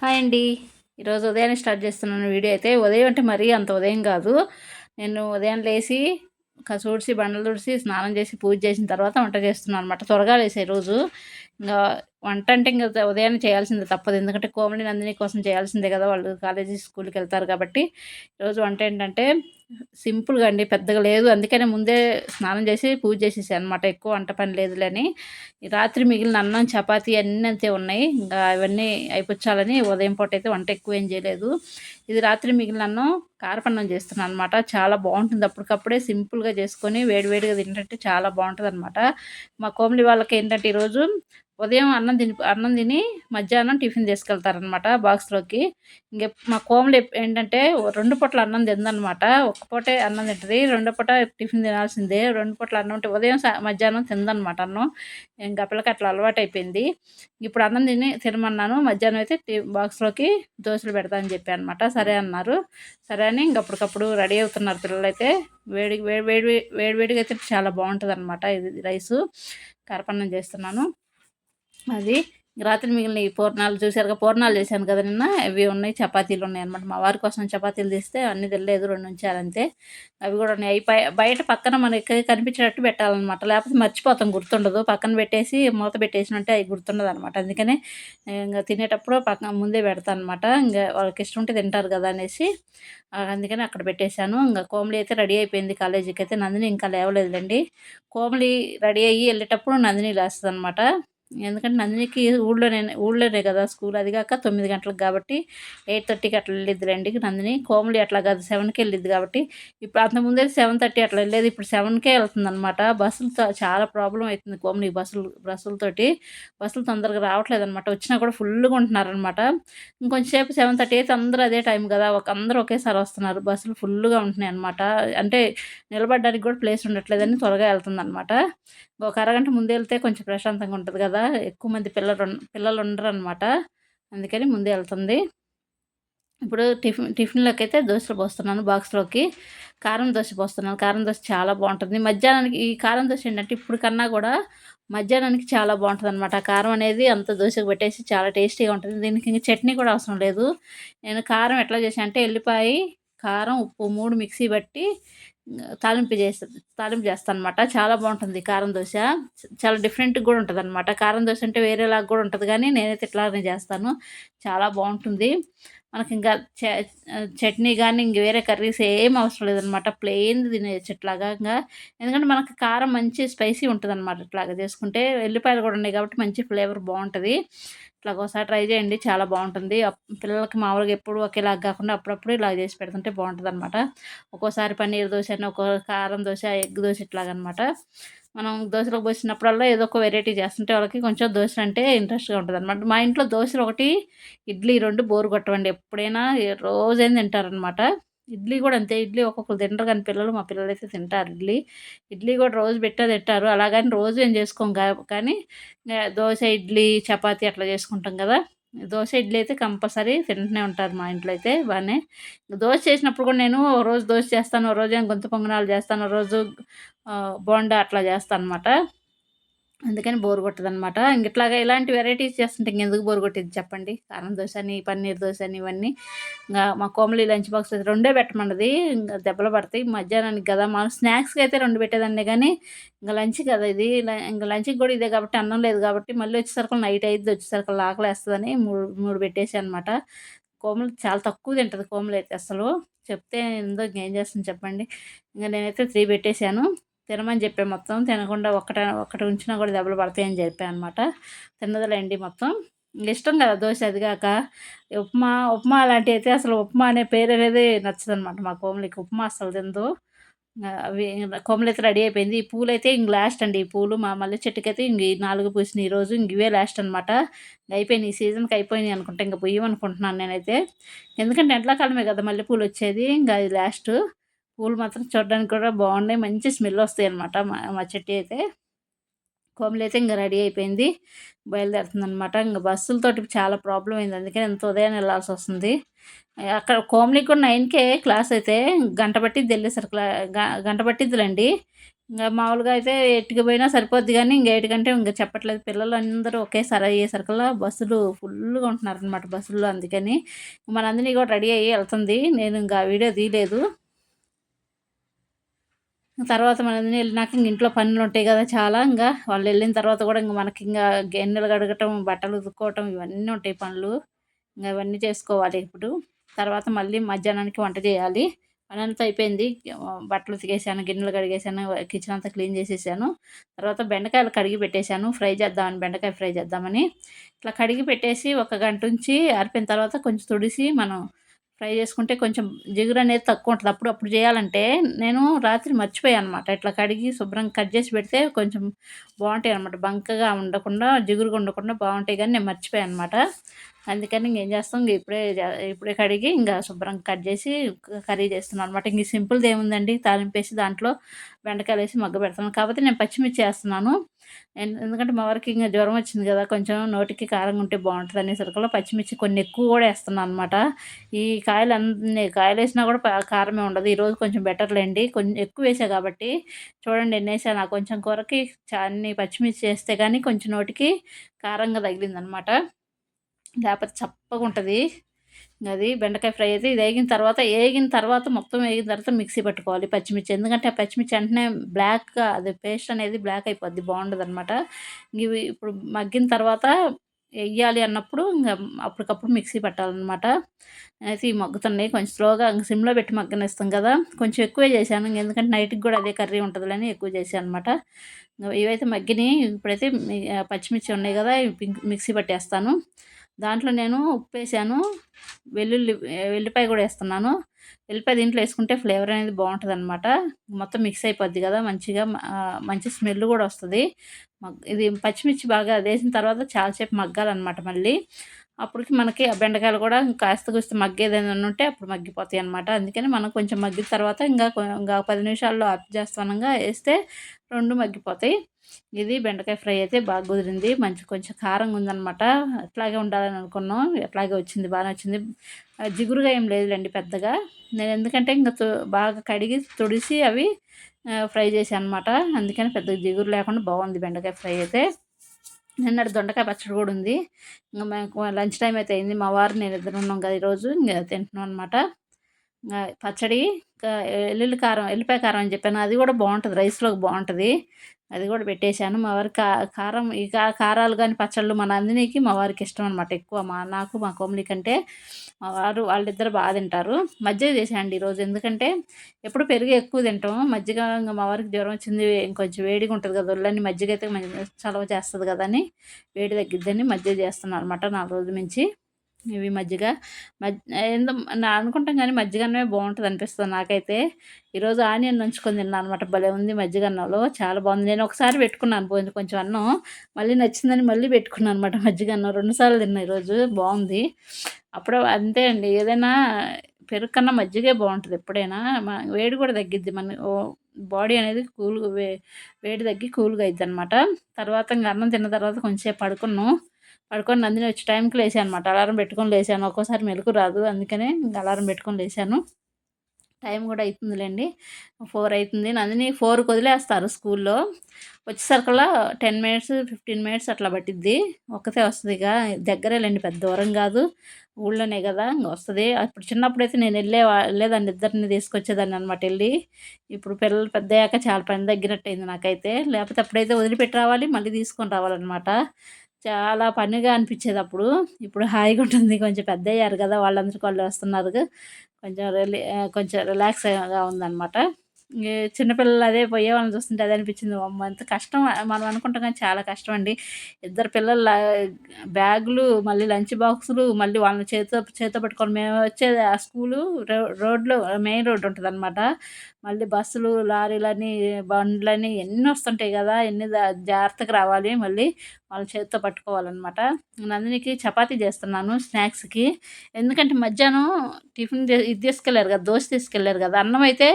Hi అండి. ఈరోజు ఉదయాన్నే స్టార్ట్ చేస్తున్నాను వీడియో అయితే. ఉదయం అంటే మరీ అంత ఉదయం కాదు. నేను ఉదయం లేచి కసూడ్చి బండలు తుడిచి స్నానం చేసి పూజ చేసిన తర్వాత వంట చేస్తున్నాను అనమాట త్వరగా లేసే రోజు. ఇంకా వంట అంటే ఇంకా ఉదయాన్నే చేయాల్సిందే తప్పదు. ఎందుకంటే కోమలి నందిని కోసం చేయాల్సిందే కదా వాళ్ళు. కాలేజీ స్కూల్కి వెళ్తారు కాబట్టి ఈరోజు వంట ఏంటంటే సింపుల్గా అండి పెద్దగా లేదు. అందుకనే ముందే స్నానం చేసి పూజ చేసేసాను అనమాట ఎక్కువ వంట పని లేదులేని. రాత్రి మిగిలిన అన్నం చపాతీ అన్నీ అంతే ఉన్నాయి. ఇంకా అవన్నీ అయిపోచ్చాలని ఉదయం పూట అయితే వంట ఎక్కువ ఏం చేయలేదు. ఇది రాత్రి మిగిలిన అన్నం కారపన్నం చేస్తున్నాను అనమాట చాలా బాగుంటుంది. అప్పటికప్పుడే సింపుల్గా చేసుకొని వేడివేడిగా తింటే చాలా బాగుంటుంది అనమాట మా కోమలి వాళ్ళకి ఏంటంటే ఈరోజు ఉదయం అన్నం తిని అన్నం తిని మధ్యాహ్నం టిఫిన్ తీసుకెళ్తారనమాట బాక్స్లోకి ఇంక మా కోమలు ఏంటంటే రెండు పూటల అన్నం తిందనమాట ఒక్క పూటే అన్నం తింటుంది రెండు పూట టిఫిన్ తినాల్సిందే. రెండు పూటల అన్నం ఉంటే ఉదయం మధ్యాహ్నం తిందనమాట అన్నం. ఇంకా పిల్లకి అట్లా అలవాటు అయిపోయింది ఇప్పుడు అన్నం తిని తినమన్నాను. మధ్యాహ్నం అయితే బాక్స్లోకి దోశలు పెడతా అని చెప్పి అనమాట సరే అన్నారు. సరే అని ఇంక అప్పటికప్పుడు రెడీ అవుతున్నారు పిల్లలు అయితే వేడి వేడి వేడి వేడివేడిగా అయితే చాలా బాగుంటుంది అనమాట ఇది రైసు. కరపన్నం చేస్తున్నాను. అది రాత్రి మిగిలిన ఈ పూర్ణాలు చూసారుగా పూర్ణాలు చేశాను కదా నిన్న. అవి ఉన్నాయి చపాతీలు ఉన్నాయి అనమాట మా వారి కోసం చపాతీలు తీస్తే అన్నీ తెలియదు రెండు ఉంచారంతే అవి కూడా ఉన్నాయి. అవి బయట పక్కన మనకి కనిపించేటట్టు పెట్టాలన్నమాట. లేకపోతే మర్చిపోతాం గుర్తుండదు. పక్కన పెట్టేసి మూత పెట్టేసినట్టే అవి గుర్తుండదు అనమాట అందుకనే ఇంకా తినేటప్పుడు పక్కన ముందే పెడతాను అనమాట ఇంకా వాళ్ళకి ఇష్టం ఉంటే తింటారు కదా అనేసి. అందుకని అక్కడ పెట్టేశాను. ఇంకా కోమలి అయితే రెడీ అయిపోయింది కాలేజీకి అయితే. నందిని ఇంకా లేవలేదులేండి. కోమలి రెడీ అయ్యి వెళ్ళేటప్పుడు నందిని లేస్తుంది అనమాట ఎందుకంటే నందినికి ఊళ్ళోనే ఊళ్ళోనే కదా స్కూల్. అది కాక తొమ్మిది గంటలకు కాబట్టి ఎయిట్ థర్టీకి అట్లా వెళ్ళిద్ది రండి నందిని. కోమలి అట్లా కాదు సెవెన్కి వెళ్ళిద్ది కాబట్టి. ఇప్పుడు అంతకుముందే సెవెన్ థర్టీ అట్లా వెళ్ళేది. ఇప్పుడు సెవెన్కే వెళ్తుంది అనమాట బస్సులతో చాలా ప్రాబ్లం అవుతుంది కోమలి బస్సులు బస్సులతోటి. బస్సులు తొందరగా రావట్లేదు అనమాట వచ్చినా కూడా ఫుల్గా ఉంటున్నారనమాట ఇంకొంచెంసేపు సెవెన్ థర్టీ అయితే అందరూ అదే టైం కదా. ఒక అందరూ ఒకేసారి వస్తున్నారు. బస్సులు ఫుల్గా ఉంటున్నాయి అనమాట అంటే నిలబడడానికి కూడా ప్లేస్ ఉండట్లేదని త్వరగా వెళ్తుంది అనమాట ఒక అరగంట ముందు వెళ్తే కొంచెం ప్రశాంతంగా ఉంటుంది కదా. ఎక్కువ మంది పిల్లలు పిల్లలు ఉండరు అనమాట అందుకని ముందే వెళ్తుంది. ఇప్పుడు టిఫిన్ టిఫిన్లోకి అయితే దోశలు పోస్తున్నాను బాక్స్లోకి. కారం దోశ పోస్తున్నాను. కారం దోశ చాలా బాగుంటుంది. మధ్యాహ్నానికి ఈ కారం దోశ ఏంటంటే ఇప్పుడు కన్నా కూడా మధ్యాహ్నానికి చాలా బాగుంటుంది అనమాట కారం అనేది అంత దోశకు పెట్టేసి చాలా టేస్టీగా ఉంటుంది. దీనికి ఇంకా చట్నీ కూడా అవసరం లేదు. నేను కారం ఎట్లా చేసాను అంటే ఎల్లిపాయ కారం ఉప్పు మూడు మిక్సీ బట్టి తాలింపు చేస్తా తాలింపు చేస్తాను అనమాట చాలా బాగుంటుంది కారం దోశ. చాలా డిఫరెంట్గా కూడా ఉంటుంది అనమాట కారం దోశ అంటే వేరేలాగా కూడా ఉంటుంది కానీ నేనైతే ఇట్లానే చేస్తాను. చాలా బాగుంటుంది. మనకి ఇంకా చట్నీ కానీ ఇంక వేరే కర్రీస్ ఏం అవసరం లేదనమాట ప్లెయిన్ తినేయచ్చు ఇట్లాగా ఇంకా. ఎందుకంటే మనకి కారం మంచి స్పైసీ ఉంటుంది అనమాట ఇట్లాగా చేసుకుంటే. ఎల్లిపాయలు కూడా ఉన్నాయి కాబట్టి మంచి ఫ్లేవర్ బాగుంటుంది. ఇట్లా ఒకసారి ట్రై చేయండి చాలా బాగుంటుంది. పిల్లలకి మామూలుగా ఎప్పుడు ఒకేలాగా కాకుండా అప్పుడప్పుడు ఇలా చేసి పెడుతుంటే బాగుంటుంది అనమాట ఒక్కోసారి పన్నీర్ దోశ అని ఒక్కో కారం దోశ ఎగ్ దోశ ఇట్లాగనమాట మనం దోశలకు పోసినప్పుడల్లా ఏదో ఒక వెరైటీ చేస్తుంటే వాళ్ళకి కొంచెం దోశలు అంటే ఇంట్రెస్ట్గా ఉంటుంది అనమాట మా ఇంట్లో దోశలు ఒకటి ఇడ్లీ రెండు బోరు కొట్టవండి. ఎప్పుడైనా రోజైనా తింటారనమాట ఇడ్లీ కూడా అంతే. ఇడ్లీ ఒక్కొక్కరు తింటారు కానీ పిల్లలు మా పిల్లలు అయితే తింటారు ఇడ్లీ. ఇడ్లీ కూడా రోజు పెట్టే తింటారు. అలాగని రోజు ఏం చేసుకోం కానీ దోశ ఇడ్లీ చపాతి అట్లా చేసుకుంటాం కదా. దోశ ఇడ్లీ అయితే కంపల్సరీ తింటూనే ఉంటారు మా ఇంట్లో అయితే బాగానే. దోశ చేసినప్పుడు కూడా నేను రోజు దోశ చేస్తాను రోజు గొంతు పొంగనాలు చేస్తాను రోజు బోండా అట్లా చేస్తాను అనమాట అందుకని బోర్ కొట్టదు అనమాట ఇట్లాగా ఇలాంటి వెరైటీస్ చేస్తుంటే ఇంకెందుకు బోర్ కొట్టేది చెప్పండి. కారం దోశ అని పన్నీర్ దోశ అని ఇవన్నీ ఇంకా మా కోమలి లంచ్ బాక్స్ అయితే రెండే పెట్టమండది. ఇంకా దెబ్బలు పడతాయి. మధ్యాహ్నానికి కదా మా స్నాక్స్కి అయితే రెండు పెట్టేదండి కానీ ఇంకా లంచ్ కదా ఇది. ఇంకా లంచ్కి కూడా ఇదే కాబట్టి అన్నం లేదు కాబట్టి మళ్ళీ వచ్చేసరికి నైట్ అయితే వచ్చేసరికి ఆకలి వేస్తుందని మూడు మూడు పెట్టేసి అనమాట కోమలు చాలా తక్కువ తింటుంది కోమలు అయితే అసలు. చెప్తే ఎందో ఏం చేస్తుంది చెప్పండి. ఇంకా నేనైతే త్రీ పెట్టేశాను. తినమని చెప్పాను మొత్తం తినకుండా ఒక్కట ఒక్కటి ఉంచినా కూడా దెబ్బలు పడతాయని చెప్పాను అనమాట తిన్నదలేండి మొత్తం. ఇష్టం కదా దోశ అది కాక ఉప్మా ఉప్మా అలాంటివి అయితే అసలు ఉప్మా అనే పేరు అనేది నచ్చదనమాట మా కోమలికి ఉప్మా అసలు తిందు అవి కొమ్మలు అయితే రెడీ అయిపోయింది. ఈ పూలు అయితే ఇంక లాస్ట్ అండి ఈ పూలు. మా మల్లె చెట్టుకి అయితే ఇంక నాలుగు పూసినాయి ఈరోజు ఇంక ఇవే లాస్ట్ అనమాట అయిపోయినాయి. ఈ సీజన్కి అయిపోయినాయి అనుకుంటా ఇంకా పొయ్యమనుకుంటున్నాను నేనైతే. ఎందుకంటే ఎండాకాలమే కదా మల్లెపూలు వచ్చేది. ఇంకా అది లాస్ట్ పూలు మాత్రం చూడడానికి కూడా బాగున్నాయి. మంచి స్మెల్ వస్తాయి అనమాట మా మా చెట్టు అయితే. కోమలి అయితే ఇంకా రెడీ అయిపోయింది. బయలుదేరుతుంది అనమాట ఇంకా బస్సులతోటి చాలా ప్రాబ్లం అయింది. అందుకని ఎంత ఉదయం వెళ్ళాల్సి వస్తుంది. అక్కడ కోమలికి కూడా నైన్కే క్లాస్ అయితే గంట పట్టిద్ది వెళ్ళేసరికి. గంట పట్టిద్దిలేండి. ఇంకా మామూలుగా అయితే ఎట్టుకు పోయినా సరిపోద్ది కానీ ఇంక ఎటుకంటే ఇంకా చెప్పట్లేదు. పిల్లలు అందరూ ఒకేసారి అయ్యేసరికల్లా బస్సులు ఫుల్గా ఉంటున్నారు అనమాట బస్సుల్లో. అందుకని మనందరినీ కూడా రెడీ అయ్యి వెళ్తుంది. నేను ఇంకా వీడియో తీయలేదు. తర్వాత మనం వెళ్ళినాక ఇంక ఇంట్లో పనులు ఉంటాయి కదా చాలా ఇంకా వాళ్ళు వెళ్ళిన తర్వాత కూడా ఇంకా మనకి ఇంకా గిన్నెలు కడగటం బట్టలు ఉతుక్కోవటం ఇవన్నీ ఉంటాయి పనులు. ఇంకా ఇవన్నీ చేసుకోవాలి ఇప్పుడు. తర్వాత మళ్ళీ మధ్యాహ్నానికి వంట చేయాలి. పని అంతా అయిపోయింది. బట్టలు ఉతికేసాను గిన్నెలు కడిగేసాను కిచెన్ అంతా క్లీన్ చేసేసాను. తర్వాత బెండకాయలు కడిగి పెట్టేశాను. ఫ్రై చేద్దామని బెండకాయ ఫ్రై చేద్దామని. ఇట్లా కడిగి పెట్టేసి ఒక గంట ఉంచి ఆరిపోయిన తర్వాత కొంచెం తుడిసి మనం ఫ్రై చేసుకుంటే కొంచెం జిగురు అనేది తక్కువ ఉంటుంది. అప్పుడు అప్పుడు చేయాలంటే నేను రాత్రి మర్చిపోయాను అనమాట ఇట్లా కడిగి శుభ్రంగా కట్ చేసి పెడితే కొంచెం బాగుంటాయి అనమాట బంకగా ఉండకుండా జిగురుగా ఉండకుండా బాగుంటాయి కానీ నేను మర్చిపోయాను అనమాట అందుకని ఇంకేం చేస్తాం? ఇంక ఇప్పుడే ఇప్పుడే కడిగి ఇంకా శుభ్రంగా కట్ చేసి కర్రీ చేస్తున్నాను అనమాట ఇంక సింపుల్ది ఏముందండి? తాలింపేసి దాంట్లో బెండకాయలు వేసి మగ్గ పెడతాను. కాకపోతే నేను పచ్చిమిర్చి వేస్తున్నాను. ఎందుకంటే మా వారికి ఇంకా జ్వరం వచ్చింది కదా కొంచెం నోటికి కారంగా ఉంటే బాగుంటుంది సరుకుల పచ్చిమిర్చి కొన్ని ఎక్కువ కూడా వేస్తున్నాను అనమాట ఈ కాయలు అన్ని కాయలు వేసినా కూడా కారమే ఉండదు. ఈరోజు కొంచెం బెటర్లేండి కొంచెం ఎక్కువ వేసా కాబట్టి చూడండి ఎన్ని వేసాను. కొంచెం కూరకి అన్ని పచ్చిమిర్చి వేస్తే కానీ కొంచెం నోటికి కారంగా తగిలిందనమాట లేకపోతే చప్పగా ఉంటుంది. అది బెండకాయ ఫ్రై అయితే ఇది వేగిన తర్వాత వేగిన తర్వాత మొత్తం వేగిన తర్వాత మిక్సీ పట్టుకోవాలి పచ్చిమిర్చి. ఎందుకంటే ఆ పచ్చిమిర్చి వెంటనే బ్లాక్గా అది పేస్ట్ అనేది బ్లాక్ అయిపోద్ది బాగుండదు అనమాట ఇవి ఇప్పుడు మగ్గిన తర్వాత వెయ్యాలి అన్నప్పుడు ఇంకా అప్పటికప్పుడు మిక్సీ పట్టాలన్నమాట. అయితే ఈ మగ్గుతున్నాయి కొంచెం స్లోగా ఇంక సిమ్లో పెట్టి మగ్గనిస్తాం కదా. కొంచెం ఎక్కువే చేశాను ఎందుకంటే నైట్కి కూడా అదే కర్రీ ఉంటుందని ఎక్కువ చేశాను అనమాట ఇవైతే మగ్గినాయి ఇప్పుడైతే పచ్చిమిర్చి ఉన్నాయి కదా మిక్సీ పట్టేస్తాను. దాంట్లో నేను ఉప్పు వేసాను వెల్లుల్లి వెల్లిపాయ కూడా వేస్తున్నాను. వెల్లిపాయ దీంట్లో వేసుకుంటే ఫ్లేవర్ అనేది బాగుంటుంది అనమాట మొత్తం మిక్స్ అయిపోద్ది కదా మంచిగా మంచి స్మెల్ కూడా వస్తుంది. ఇది పచ్చిమిర్చి బాగా వేసిన తర్వాత చాలాసేపు మగ్గాలన్నమాట మళ్ళీ. అప్పటికి మనకి ఆ బెండకాయలు కూడా కాస్త కూస్త మగ్గేది ఏదైనా ఉంటే అప్పుడు మగ్గిపోతాయి అనమాట అందుకని మనం కొంచెం మగ్గిన తర్వాత ఇంకా ఇంకా పది నిమిషాల్లో ఆఫ్ చేస్తానంగా వేస్తే రెండు మగ్గిపోతాయి. ఇది బెండకాయ ఫ్రై అయితే బాగా కుదిరింది. మంచి కొంచెం కారంగా ఉందనమాట అట్లాగే ఉండాలని అనుకున్నాం. అట్లాగే వచ్చింది బాగా వచ్చింది. జిగురుగా ఏం లేదులేండి పెద్దగా. నేను ఎందుకంటే ఇంకా బాగా కడిగి తుడిసి అవి ఫ్రై చేశాను అనమాట అందుకని పెద్ద జిగురు లేకుండా బాగుంది బెండకాయ ఫ్రై అయితే. నిన్నటి దొండకాయ పచ్చడి కూడా ఉంది. ఇంకా మేము లంచ్ టైం అయితే అయింది. మా వారు నేను ఇద్దరు ఉన్నాం కదా ఈరోజు. ఇంకా తింటున్నాం అనమాట పచ్చడి ఎల్లుల్లి కారం ఎల్లిపాయ కారం అని చెప్పాను. అది కూడా బాగుంటుంది. రైస్లోకి బాగుంటుంది. అది కూడా పెట్టేశాను. మా వారికి కారం ఈ కారాలు కానీ పచ్చళ్ళు మన నందినికి మా వారికి ఇష్టం అనమాట ఎక్కువ. మా నాకు మా కోమలి కంటే మా వారు వాళ్ళిద్దరు బాగా తింటారు. మజ్జిగ చేసేయండి ఈరోజు ఎందుకంటే ఎప్పుడు పెరుగు ఎక్కువ తింటాం మజ్జిగ ఇంకా మా వారికి జ్వరం వచ్చింది. ఇంకొంచెం వేడిగా ఉంటుంది కదా. ఒళ్ళని మజ్జిగ అయితే చలవ చేస్తుంది కదా అని వేడి తగ్గిద్దని మజ్జిగ చేస్తున్నాను అనమాట నాలుగు రోజుల నుంచి. ఇవి మజ్జిగ. మజ్ ఏందో అనుకుంటాం కానీ మజ్జిగ అన్నమే బాగుంటుంది అనిపిస్తుంది నాకైతే. ఈరోజు ఆనియన్ నంచుకొని తిన్నాను అనమాట భలే ఉంది మజ్జిగ అన్నంలో చాలా బాగుంది నేను ఒకసారి పెట్టుకున్నాను పోయింది కొంచెం అన్నం. మళ్ళీ నచ్చిందని మళ్ళీ పెట్టుకున్నాను అనమాట మజ్జిగ అన్నం రెండుసార్లు తిన్నా ఈరోజు బాగుంది అప్పుడు అంతే అండి. ఏదైనా పెరుగు కన్నా మజ్జిగే బాగుంటుంది ఎప్పుడైనా. వేడి కూడా తగ్గిద్ది. మన బాడీ అనేది కూల్గా వే వేడి తగ్గి కూల్గా అయిద్ది అనమాట తర్వాత ఇంకా అన్నం తిన్న తర్వాత కొంచెంసేపు పడుకున్నాం. పడుకొని నందిని వచ్చే టైంకి లేచాను అనమాట అలారం పెట్టుకొని లేచాను. ఒక్కోసారి మెలకు రాదు. అందుకనే అలారం పెట్టుకొని లేచాను. టైం కూడా అవుతుందిలేండి ఫోర్ అవుతుంది నందిని ఫోర్కి వదిలేస్తారు స్కూల్లో. వచ్చేసరికల్లా టెన్ మినిట్స్ ఫిఫ్టీన్ మినిట్స్ అట్లా పట్టిద్ది. ఒక్కతే వస్తుంది ఇక. దగ్గరేలేండి. పెద్ద దూరం కాదు. ఊళ్ళోనే కదా. ఇంకా వస్తుంది. అప్పుడు చిన్నప్పుడు అయితే నేను వెళ్ళే వెళ్ళేదాన్ని. ఇద్దరిని తీసుకొచ్చేదాన్ని అనమాట వెళ్ళి. ఇప్పుడు పిల్లలు పెద్ద అయ్యాక చాలా పని తగ్గినట్టయింది నాకైతే. లేకపోతే అప్పుడైతే వదిలిపెట్టి రావాలి. మళ్ళీ తీసుకొని రావాలన్నమాట. చాలా పనిగా అనిపించేది అప్పుడు ఇప్పుడు హాయిగా ఉంటుంది. కొంచెం పెద్ద అయ్యారు కదా వాళ్ళందరికీ వాళ్ళు వస్తున్నారు కొంచెం రిలీ కొంచెం రిలాక్స్గా ఉందన్నమాట. చిన్నపిల్లలు అదే పోయే వాళ్ళని చూస్తుంటే అదే అనిపించింది. అమ్మ కష్టం. మనం అనుకుంటాం కానీ చాలా కష్టం అండి. ఇద్దరు పిల్లల బ్యాగులు మళ్ళీ లంచ్ బాక్సులు మళ్ళీ వాళ్ళని చేతితో చేతితో పెట్టుకొని మేము వచ్చేది ఆ స్కూలు రోడ్లో మెయిన్ రోడ్ ఉంటుంది అనమాట మళ్ళీ బస్సులు లారీలని బండ్లని ఎన్ని వస్తుంటాయి కదా ఎన్ని జాగ్రత్తగా రావాలి మళ్ళీ వాళ్ళ చేతితో పట్టుకోవాలన్నమాట. నందినికి చపాతీ చేస్తున్నాను స్నాక్స్కి. ఎందుకంటే మధ్యాహ్నం టిఫిన్ ఇది తీసుకెళ్ళారు కదా దోశ తీసుకెళ్ళారు కదా అన్నం అయితే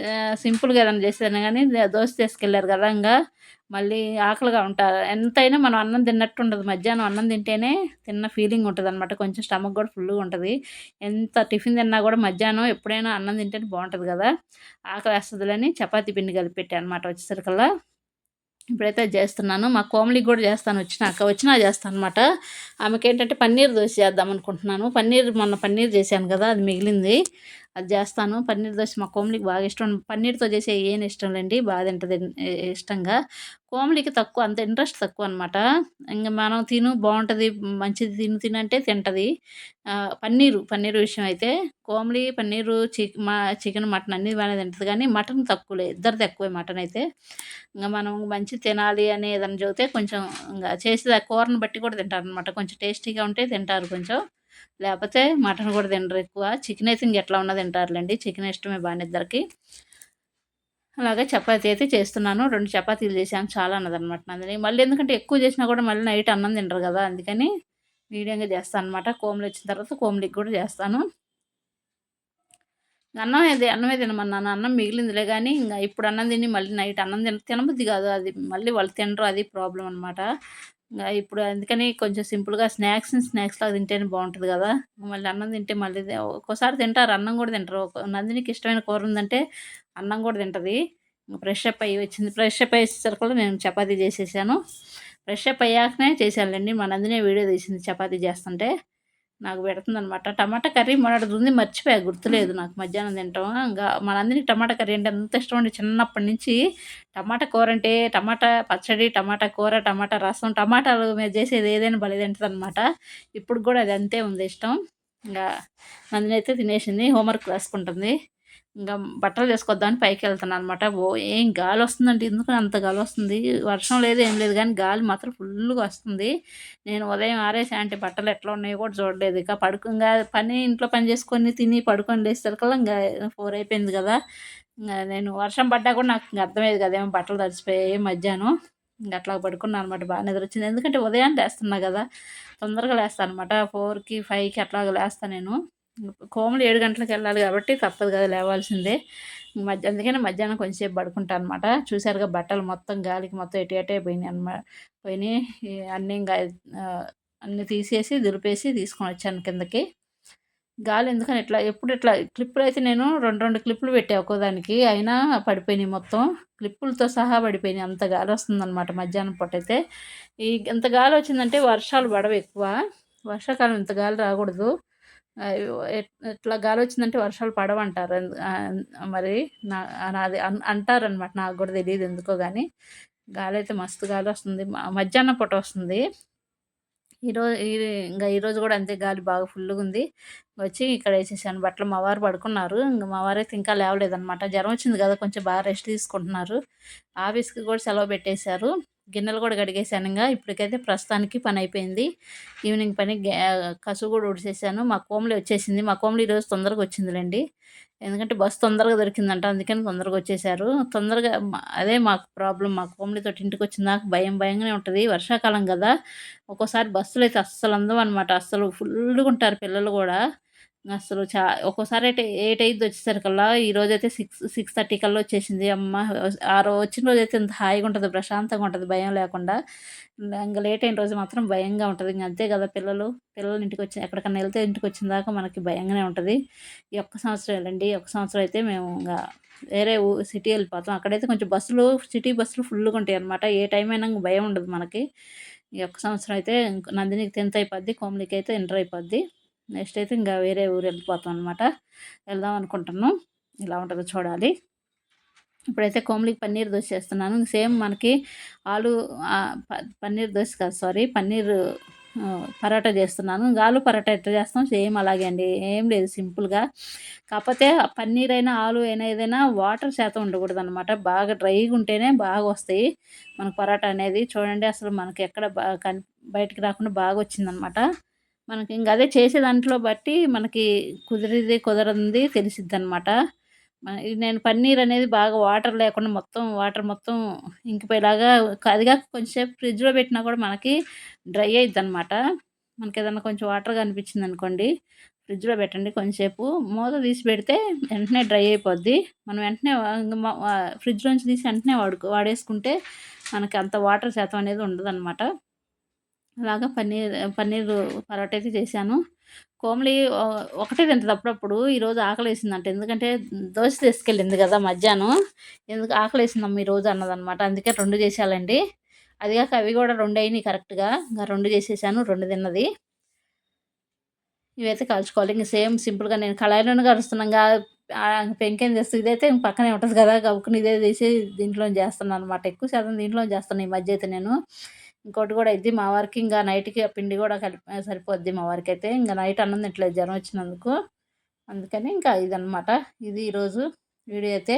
ఏదైనా సింపుల్గా ఏదైనా చేశాను కానీ దోశ తీసుకెళ్ళారు కదా ఇంకా మళ్ళీ ఆకలిగా ఉంటారు. ఎంతైనా మనం అన్నం తిన్నట్టు ఉండదు మధ్యాహ్నం అన్నం తింటేనే తిన్న ఫీలింగ్ ఉంటుంది అనమాట కొంచెం స్టమక్ కూడా ఫుల్గా ఉంటుంది. ఎంత టిఫిన్ తిన్నా కూడా మధ్యాహ్నం ఎప్పుడైనా అన్నం తింటేనే బాగుంటుంది కదా. ఆకలి వేస్తుందిలని చపాతీ పిండి కలిపి పెట్టాను అనమాట వచ్చేసరికల్లా. ఇప్పుడైతే చేస్తున్నాను. మా కోమలికి కూడా చేస్తాను. వచ్చినాక వచ్చినా చేస్తాను అనమాట ఆమెకి ఏంటంటే పన్నీర్ దోశ చేద్దాం అనుకుంటున్నాను పన్నీర్ మొన్న పన్నీర్ చేశాను కదా అది మిగిలింది. అది చేస్తాను. పన్నీర్ దోశ మా కోమలికి బాగా ఇష్టం. పన్నీర్తో చేసే ఏం ఇష్టం లేండి? బాగా తింటుంది ఇష్టంగా. కోమలికి తక్కువ అంత ఇంట్రెస్ట్ తక్కువ అనమాట ఇంకా మనం తిను బాగుంటుంది మంచిది తిను తినంటే తింటుంది. పన్నీరు పన్నీరు విషయం అయితే కోమలి పన్నీరు చిక్ మా చికెన్ మటన్ అన్నీ బాగానే తింటుంది. కానీ మటన్ తక్కువలే ఇద్దరిది ఎక్కువే మటన్ అయితే. ఇంకా మనం మంచి తినాలి అని ఏదైనా చెబితే కొంచెం ఇంకా చేసేది కూరను బట్టి కూడా తింటారు అనమాట కొంచెం టేస్టీగా ఉంటే తింటారు కొంచెం. లేకపోతే మటన్ కూడా తినరు ఎక్కువ. చికెన్ అయితే ఇంకెట్లా ఉన్నా తింటారులేండి. చికెన్ ఇష్టమే బాగా ఇద్దరికి. అలాగే చపాతీ అయితే చేస్తున్నాను. రెండు చపాతీలు చేశాను చాలా అన్నదనమాట నందిని. మళ్ళీ ఎందుకంటే ఎక్కువ చేసినా కూడా మళ్ళీ నైట్ అన్నం తింటారు కదా అందుకని మీడియంగా చేస్తాను అనమాట కోమలు వచ్చిన తర్వాత కోమలికి కూడా చేస్తాను. అన్నం అది అన్నమే తినమన్నాను. అన్నం మిగిలిందిలే కానీ ఇంకా ఇప్పుడు అన్నం తిని మళ్ళీ నైట్ అన్నం తిన తినబుద్ది కాదు. అది మళ్ళీ వాళ్ళు తినరు అది ప్రాబ్లం అనమాట ఇప్పుడు అందుకని కొంచెం సింపుల్గా స్నాక్స్ స్నాక్స్ లాగా తింటేనే బాగుంటుంది కదా. మళ్ళీ అన్నం తింటే మళ్ళీ ఒక్కోసారి తింటారు అన్నం కూడా తింటారు. నందినికి ఇష్టమైన కూర ఉందంటే అన్నం కూడా తింటుంది. ఫ్రెష్ అప్ అయ్యి వచ్చింది ఫ్రెష్ అప్ అయ్యేసరికి నేను చపాతీ చేసేసాను. ఫ్రెష్ అప్ అయ్యాకనే చేశానులేండి మా నందినే వీడియో తీసింది చపాతీ చేస్తుంటే. నాకు పెడుతుందనమాట టమాటా కర్రీ మొన్నటి ఉంది మర్చిపోయా గుర్తులేదు నాకు. మధ్యాహ్నం తింటాం ఇంకా మనందరికీ టమాటా కర్రీ అంటే ఎంత ఇష్టం అండి చిన్నప్పటి నుంచి టమాటా కూర అంటే టమాటా పచ్చడి టమాటా కూర టమాటా రసం టమాటాలు మీరు చేసేది ఏదైనా బలి తింటుంది అనమాట ఇప్పుడు కూడా అది అంతే ఉంది ఇష్టం. ఇంకా నందిని అయితే తినేసింది హోంవర్క్ రాసుకుంటుంది. ఇంకా బట్టలు వేసుకొద్దామని పైకి వెళ్తున్నాను అనమాట ఓ ఏం గాలి వస్తుందంటే ఎందుకు అంత గాలి వస్తుంది? వర్షం లేదు ఏం లేదు. కానీ గాలి మాత్రం ఫుల్గా వస్తుంది. నేను ఉదయం ఆరేసా అంటే బట్టలు ఎట్లా ఉన్నాయో కూడా చూడలేదు. ఇక పడుకు పని ఇంట్లో పని చేసుకొని తిని పడుకొని లేచేసరికల్లా ఇంకా ఫోర్ అయిపోయింది కదా. నేను వర్షం పడ్డా కూడా నాకు ఇంకా అర్థమయ్యేది కదా. ఏమో బట్టలు తడిచిపోయాయి మధ్యాహ్నం. ఇంకా అట్లా పడుకున్నాను అనమాట బాగా నిద్ర వచ్చింది. ఎందుకంటే ఉదయం లేస్తున్నా కదా. తొందరగా లేస్తాను అనమాట ఫోర్కి ఫైవ్కి అట్లాగా లేస్తాను నేను. కోమలు ఏడు గంటలకు వెళ్ళాలి కాబట్టి తప్పదు కదా లేవాల్సిందే. మధ్య అందుకని మధ్యాహ్నం కొంచెంసేపు పడుకుంటాను అనమాట చూసారుగా బట్టలు మొత్తం గాలికి మొత్తం ఎటు ఎటే పోయినాయి అనమాట పోయినాయి. అన్నీ ఇంకా అన్నీ తీసేసి దులిపేసి తీసుకొని వచ్చాను కిందకి. గాలి ఎందుకని ఇట్లా ఎప్పుడు ఇట్లా క్లిప్పులు అయితే నేను రెండు రెండు క్లిప్పులు పెట్టా ఒక్కోదానికి అయినా పడిపోయినాయి మొత్తం. క్లిప్పులతో సహా పడిపోయినాయి. అంత గాలి వస్తుందన్నమాట మధ్యాహ్నం పూట అయితే. ఈ ఇంత గాలి వచ్చిందంటే వర్షాలు పడవు ఎక్కువ. వర్షాకాలం ఇంత గాలి రాకూడదు. ఎట్లా గాలి వచ్చిందంటే వర్షాలు పడవంటారు. మరి నా నాది అంటారనమాట. నాకు కూడా తెలియదు ఎందుకో కానీ గాలి అయితే మస్తు గాలి వస్తుంది మధ్యాహ్నం పూట వస్తుంది. ఈరోజు ఇంకా ఈరోజు కూడా అంతే గాలి బాగా ఫుల్గా ఉంది. వచ్చి ఇక్కడ వేసేసాను బట్టలు మా వారు పడుకున్నారు. ఇంకా మా వారు అయితే ఇంకా లేవలేదనమాట. జ్వరం వచ్చింది కదా కొంచెం బాగా రెస్ట్ తీసుకుంటున్నారు. ఆఫీస్కి కూడా సెలవు పెట్టేశారు. గిన్నెలు కూడా కడిగేసానుగా ఇంకా ఇప్పటికైతే ప్రస్తుతానికి పని అయిపోయింది. ఈవినింగ్ పని కసువు కూడా ఉడిసేసాను మా కోమలి వచ్చేసింది. మా కోమలి ఈరోజు తొందరగా వచ్చిందిలేండి. ఎందుకంటే బస్సు తొందరగా దొరికిందంట. అందుకని తొందరగా వచ్చేసారు తొందరగా అదే మాకు ప్రాబ్లం మా కోమలితో ఇంటికి వచ్చిందాక భయం భయంగానే ఉంటుంది. వర్షాకాలం కదా. ఒక్కోసారి బస్సులు అయితే అస్సలు అందం అనమాట అస్సలు ఫుల్గా ఉంటారు పిల్లలు కూడా. అసలు చా ఒక్కోసారి అయితే ఎయిట్ అయ్యిద్ది వచ్చేసరికల్లా ఈరోజు అయితే సిక్స్ సిక్స్ థర్టీ కల్లా వచ్చేసింది. అమ్మ ఆ రోజు వచ్చిన రోజు అయితే ఎంత హాయిగా ఉంటుంది ప్రశాంతంగా ఉంటుంది భయం లేకుండా. ఇంకా లేట్ అయిన రోజు మాత్రం భయంగా ఉంటుంది. ఇంక అంతే కదా పిల్లలు. పిల్లలు ఇంటికి వచ్చి ఎక్కడికన్నా వెళ్తే ఇంటికి వచ్చిన దాకా మనకి భయంగానే ఉంటుంది. ఈ ఒక్క సంవత్సరం వెళ్ళండి. ఒక్క సంవత్సరం అయితే మేము ఇంకా వేరే సిటీ వెళ్ళిపోతాం. అక్కడైతే కొంచెం బస్సులు సిటీ బస్సులు ఫుల్గా ఉంటాయి అనమాట ఏ టైం అయినా భయం ఉండదు మనకి. ఈ ఒక్క సంవత్సరం అయితే నందినికి టెన్త్ అయిపోద్ది కోమలికి అయితే ఇంటర్ అయిపోద్ది. నెక్స్ట్ అయితే ఇంకా వేరే ఊరు వెళ్ళిపోతాం అనమాట వెళ్దాం అనుకుంటున్నాం. ఇలా ఉంటుందో చూడాలి. ఇప్పుడైతే కోమలికి పన్నీర్ దోశ చేస్తున్నాను. సేమ్ మనకి ఆలు పన్నీర్ దోశ కాదు సారీ పన్నీర్ పరోటా చేస్తున్నాను. ఆలు పరోటా ఎట్లా చేస్తాం? సేమ్ అలాగే అండి. ఏం లేదు సింపుల్గా కాకపోతే పన్నీర్ అయినా ఆలు అయినా ఏదైనా వాటర్ శాతం ఉండకూడదు అనమాట బాగా డ్రైగా ఉంటేనే బాగా వస్తాయి. మనకు పరోటా అనేది చూడండి అసలు మనకి ఎక్కడ బయటికి రాకుండా బాగా వచ్చిందనమాట మనకి ఇంకా అదే చేసే దాంట్లో బట్టి మనకి కుదిరిది కుదరంది తెలిసిద్ది అనమాట నేను పన్నీర్ అనేది బాగా వాటర్ లేకుండా మొత్తం వాటర్ మొత్తం ఇంకిపోయేలాగా అదిగా కొంచెంసేపు ఫ్రిడ్జ్లో పెట్టినా కూడా మనకి డ్రై అయిద్ది అనమాట మనకి ఏదన్నా కొంచెం వాటర్గా అనిపించింది అనుకోండి ఫ్రిడ్జ్లో పెట్టండి కొంచెంసేపు. మూత తీసి పెడితే వెంటనే డ్రై అయిపోద్ది. మనం వెంటనే ఫ్రిడ్జ్లోంచి తీసి వెంటనే వాడుకో వాడేసుకుంటే మనకి అంత వాటర్ శాతం అనేది ఉండదన్నమాట. అలాగా పన్నీర్ పన్నీర్ పరోటా అయితే చేశాను. కోమలి ఒకటే తింటుంది అప్పుడప్పుడు. ఈరోజు ఆకలేసిందంట. ఎందుకంటే దోశ తీసుకెళ్ళింది కదా మధ్యాహ్నం. ఎందుకు ఆకలేసిందమ్మ ఈరోజు అన్నదనమాట. అందుకే రెండు చేసేయాలండి అది కాక అవి కూడా రెండు అయినాయి కరెక్ట్గా. ఇంకా రెండు చేసేసాను రెండు తిన్నది. ఇవైతే కాల్చుకోవాలి. ఇంక సేమ్ సింపుల్గా నేను కళాయిలోనే కలుస్తున్నాగా పెంకేం చేస్తుంది ఇదైతే పక్కనే ఉంటుంది కదా గబుకుని ఇదే తీసి దీంట్లో చేస్తున్నాను అనమాట ఎక్కువ శాతం దీంట్లో చేస్తున్నాను ఈ మధ్య అయితే నేను. ఇంకోటి కూడా ఇది మా వారికి ఇంకా నైట్కి పిండి కూడా కలిపి సరిపోద్ది మా వారికి అయితే. ఇంకా నైట్ అన్నం తింటలేదు జ్వరం వచ్చినందుకు. అందుకని ఇంకా ఇదనమాట ఇది ఈరోజు వీడియో అయితే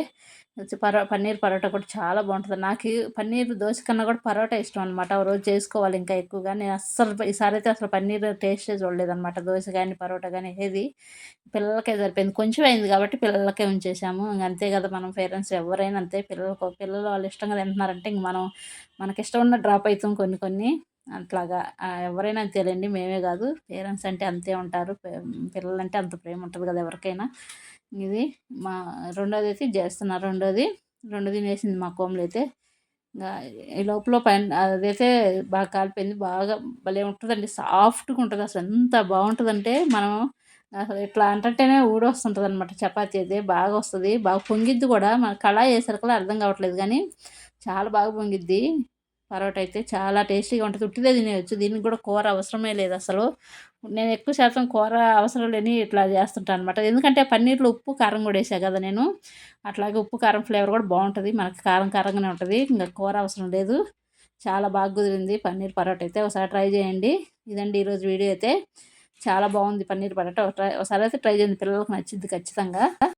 పరో పన్నీర్ పరోటా కూడా చాలా బాగుంటుంది. నాకు పన్నీర్ దోశ కన్నా కూడా పరోటా ఇష్టం అనమాట రోజు చేసుకోవాలి ఇంకా ఎక్కువగా. నేను అస్సలు ఈసారి అయితే అసలు పన్నీర్ టేస్ట్ చూడలేదు అనమాట దోశ కానీ పరోటా కానీ ఏది పిల్లలకే సరిపోయింది. కొంచెం అయింది కాబట్టి పిల్లలకే ఉంచేసాము ఇంక అంతే కదా మనం పేరెంట్స్ ఎవరైనా అంతే. పిల్లలకు పిల్లలు వాళ్ళు ఇష్టంగా తింటున్నారంటే ఇంక మనం మనకి ఇష్టం ఉన్న డ్రాప్ అవుతాం కొన్ని కొన్ని. అట్లాగా ఎవరైనా అంతేలేండి మేమే కాదు. పేరెంట్స్ అంటే అంతే ఉంటారు. పిల్లలంటే అంత ప్రేమ ఉంటుంది కదా ఎవరికైనా. ఇది మా రెండోది అయితే చేస్తున్నారు రెండోది రెండు తినేసింది మా కోమలు అయితే ఈ లోపల పైన అదైతే బాగా కాలిపోయింది. బాగా భలే ఉంటుందండి. సాఫ్ట్గా ఉంటుంది అసలు. ఎంత బాగుంటుందంటే మనం అసలు ఇట్లా అంటేనే ఊడొస్తుంటుంది అనమాట చపాతీ అయితే బాగా వస్తుంది. బాగా పొంగిద్ది కూడా. మన కళ వేసరికలా అర్థం కావట్లేదు కానీ చాలా బాగా పొంగిద్ది. పరోటా అయితే చాలా టేస్టీగా ఉంటుంది. ఉట్టిదే తినేయచ్చు. దీనికి కూడా కూర అవసరమే లేదు అసలు. నేను ఎక్కువ శాతం కూర అవసరం లేని ఇట్లా చేస్తుంటాను అనమాట ఎందుకంటే పన్నీర్లో ఉప్పు కారం కూడా వేసా కదా నేను. అట్లాగే ఉప్పు కారం ఫ్లేవర్ కూడా బాగుంటుంది. మనకి కారం కారంగానే ఉంటుంది. ఇంకా కూర అవసరం లేదు. చాలా బాగా కుదిరింది పన్నీర్ పరోటా అయితే. ఒకసారి ట్రై చేయండి. ఇదండి ఈరోజు వీడియో అయితే. చాలా బాగుంది పన్నీర్ పరోటా. ఒకసారి అయితే ట్రై చేయండి. పిల్లలకు నచ్చింది ఖచ్చితంగా.